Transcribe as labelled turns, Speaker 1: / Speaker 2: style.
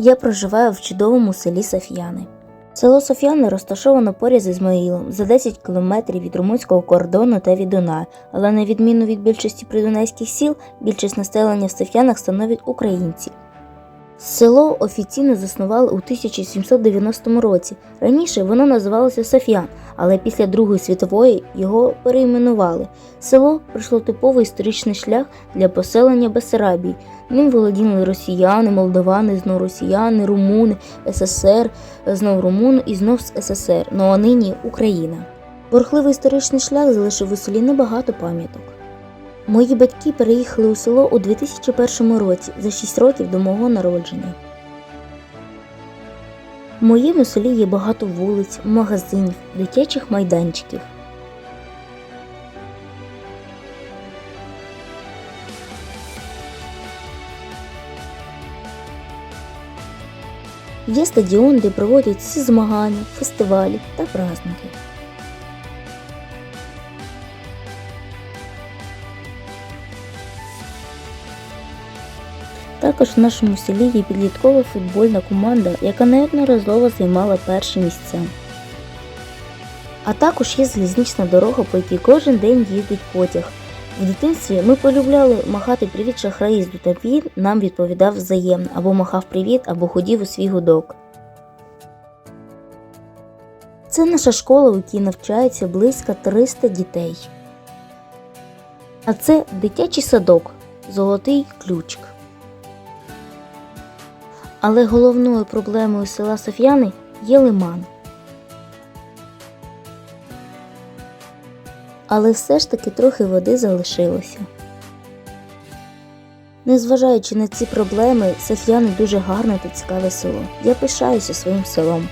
Speaker 1: Я проживаю в чудовому селі Соф'яни. Село Соф'яни розташовано поряд з Ізмаїлом за 10 кілометрів від румунського кордону та від Дунаю, але на відміну від більшості придунайських сіл, більшість населення в Соф'янах становить українці. Село офіційно заснували у 1790 році. Раніше воно називалося Соф'ян, але після Другої світової його перейменували. Село пройшло типовий історичний шлях для поселення Бесарабії. Ним володіли росіяни, молдовани, знов росіяни, румуни, СССР, знов румуни і знов СССР, ну а нині Україна. Борхливий історичний шлях залишив у селі небагато пам'яток. Мої батьки переїхали у село у 2001 році, за 6 років до мого народження. В моєму селі є багато вулиць, магазинів, дитячих майданчиків. Є стадіон, де проводять всі змагання, фестивалі та праздники. Також в нашому селі є підліткова футбольна команда, яка неодноразово займала перші місця. А також є залізнична дорога, по якій кожен день їздить потяг. В дитинстві ми полюбляли махати привіт шахраїзду, та він нам відповідав взаємно або махав привіт, або ходів у свій гудок. Це наша школа, у якій навчається близько 300 дітей. А це дитячий садок, золотий ключик. Але головною проблемою села Соф'яни є лиман. Але все ж таки трохи води залишилося. Незважаючи на ці проблеми, Соф'яни дуже гарне та цікаве село. Я пишаюся своїм селом.